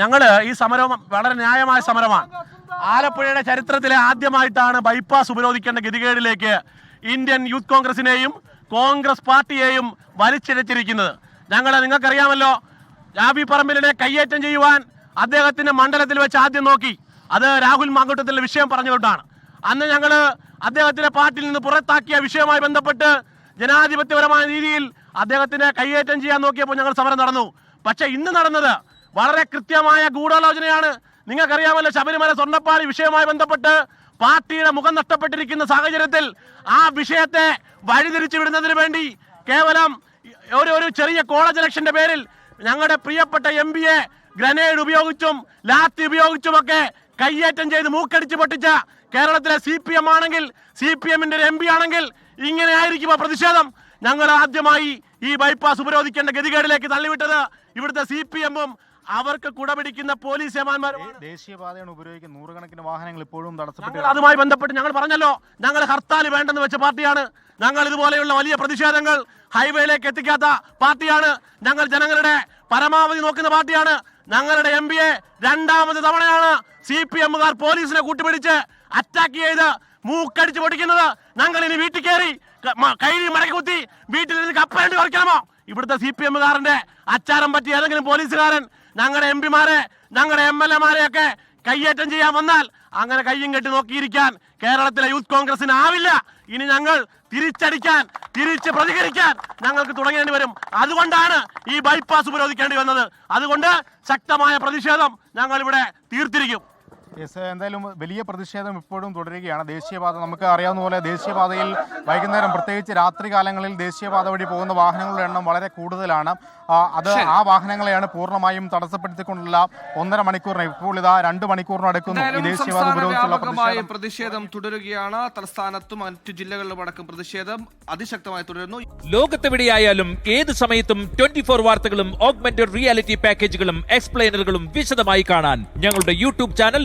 ഞങ്ങൾ ഈ സമരം വളരെ ന്യായമായ സമരമാണ്. ആലപ്പുഴയുടെ ചരിത്രത്തിലെ ആദ്യമായിട്ടാണ് ബൈപ്പാസ് ഉപരോധിക്കേണ്ട ഗതികേടിലേക്ക് ഇന്ത്യൻ യൂത്ത് കോൺഗ്രസിനെയും കോൺഗ്രസ് പാർട്ടിയെയും വലിച്ചിഴച്ചിരിക്കുന്നത്. ഞങ്ങൾ നിങ്ങൾക്കറിയാമല്ലോ രാബി പറമ്പിലിനെ കയ്യേറ്റം ചെയ്യുവാൻ അദ്ദേഹത്തിന്റെ മണ്ഡലത്തിൽ വെച്ച് ആദ്യം നോക്കി. അത് രാഹുൽ മാങ്കൂട്ടത്തിലെ വിഷയം പറഞ്ഞുകൊണ്ടാണ്. അന്ന് ഞങ്ങൾ അദ്ദേഹത്തിന്റെ പാർട്ടിയിൽ നിന്ന് പുറത്താക്കിയ വിഷയവുമായി ബന്ധപ്പെട്ട് ജനാധിപത്യപരമായ രീതിയിൽ അദ്ദേഹത്തിനെ കയ്യേറ്റം ചെയ്യാൻ നോക്കിയപ്പോൾ ഞങ്ങൾ സമരം നടന്നു. പക്ഷേ ഇന്ന് നടന്നത് വളരെ കൃത്യമായ ഗൂഢാലോചനയാണ്. നിങ്ങൾക്കറിയാമല്ലോ ശബരിമല സ്വർണപ്പാളി വിഷയവുമായി ബന്ധപ്പെട്ട് പാർട്ടിയുടെ മുഖം നഷ്ടപ്പെട്ടിരിക്കുന്ന സാഹചര്യത്തിൽ ആ വിഷയത്തെ വഴിതിരിച്ചു വിടുന്നതിന് വേണ്ടി കേവലം ഒരു ഒരു ചെറിയ കോളേജ് ഇലക്ഷന്റെ പേരിൽ ഞങ്ങളുടെ പ്രിയപ്പെട്ട എം പിയെ ഗ്രനേഡ് ഉപയോഗിച്ചും ലാത്തി ഉപയോഗിച്ചും ഒക്കെ കയ്യേറ്റം ചെയ്ത് മൂക്കടിച്ച് പൊട്ടിച്ച കേരളത്തിലെ സി പി എം ആണെങ്കിൽ സി പി എമ്മിന്റെ ഒരു എം പി ആണെങ്കിൽ ഇങ്ങനെ ആയിരിക്കുമോ പ്രതിഷേധം? ഞങ്ങൾ ആദ്യമായി ഈ ബൈപ്പാസ് ഉപരോധിക്കേണ്ട ഗതികേടിലേക്ക് തള്ളിവിട്ടത് ഇവിടുത്തെ സി പി എമ്മും അവർക്ക് കുടപിടിക്കുന്ന പോലീസ് ഏമാന്മാരുമാണ് ദേശീയപാതയാണ് ഉപയോഗിക്കുന്ന നൂറുകണക്കിന് വാഹനങ്ങൾ ഇപ്പോഴും തടസ്സപ്പെട്ടു അതുമായി ബന്ധപ്പെട്ട് ഞങ്ങൾ പറഞ്ഞല്ലോ ഞങ്ങൾ ഹർത്താൽ വേണ്ടെന്ന് വെച്ച പാർട്ടിയാണ്. ഞങ്ങൾ ഇതുപോലെയുള്ള വലിയ പ്രതിഷേധങ്ങൾ ഹൈവേയിലേക്ക് എത്തിക്കാത്ത പാർട്ടിയാണ്. ഞങ്ങൾ ജനങ്ങളുടെ പരമാവധി നോക്കുന്ന പാർട്ടിയാണ്. ഞങ്ങളുടെ എം പിയെ രണ്ടാമത് തവണയാണ് സി പി എമ്മുകാർ പോലീസിനെ കൂട്ടുപിടിച്ച് അറ്റാക്ക് ചെയ്ത് മൂക്കടിച്ച് പൊടിക്കുന്നത് ഞങ്ങൾ ഇനി വീട്ടിൽ കയറി കൈ മടക്കി കുത്തി വീട്ടിൽ നിന്ന് കപ്പലണ്ടി കുറയ്ക്കണമോ ഇവിടുത്തെ സി പി എമ്മുകാരന്റെ അച്ചാരം പറ്റി ഏതെങ്കിലും പോലീസുകാരൻ ഞങ്ങളുടെ എം പിമാരെ ഞങ്ങളുടെ എം എൽ എമാരെയൊക്കെ കയ്യേറ്റം ചെയ്യാൻ വന്നാൽ അങ്ങനെ കയ്യും കെട്ടി നോക്കിയിരിക്കാൻ കേരളത്തിലെ യൂത്ത് കോൺഗ്രസിന് ആവില്ല. ഇനി ഞങ്ങൾ തിരിച്ചടിക്കാൻ തിരിച്ച് പ്രതികരിക്കാൻ ഞങ്ങൾക്ക് തുടങ്ങേണ്ടി വരും. അതുകൊണ്ടാണ് ഈ ബൈപ്പാസ് ഉപരോധിക്കേണ്ടി വന്നത്. അതുകൊണ്ട് ശക്തമായ പ്രതിഷേധം ഞങ്ങൾ ഇവിടെ തീർത്തിരിക്കും. യെസ് എന്തായാലും വലിയ പ്രതിഷേധം ഇപ്പോഴും തുടരുകയാണ്. ദേശീയപാത നമുക്ക് അറിയാവുന്ന പോലെ ദേശീയപാതയിൽ വൈകുന്നേരം പ്രത്യേകിച്ച് രാത്രി കാലങ്ങളിൽ ദേശീയപാത വഴി പോകുന്ന വാഹനങ്ങളുടെ എണ്ണം വളരെ കൂടുതലാണ്. അത് ആ വാഹനങ്ങളെയാണ് പൂർണമായും തടസ്സപ്പെടുത്തിക്കൊണ്ടുള്ള ഒന്നര മണിക്കൂറിന് ഇപ്പോൾ ഇതാ രണ്ട് മണിക്കൂറിന് അടുക്കുന്നു ഈ ദേശീയപാത ഉപരോധിച്ചുള്ള പ്രതിഷേധം. തുടരുകയാണ്. തലസ്ഥാനത്തും മറ്റു ജില്ലകളിലും അടക്കം പ്രതിഷേധം അതിശക്തമായി തുടരുന്നു. ലോകത്തെവിടെയായാലും ഏത് സമയത്തും ട്വന്റി ഫോർ വാർത്തകളും ഓഗ്മെന്റഡ് റിയാലിറ്റി പാക്കേജുകളും എക്സ്പ്ലെയിനറുകളും വിശദമായി കാണാൻ ഞങ്ങളുടെ യൂട്യൂബ് ചാനൽ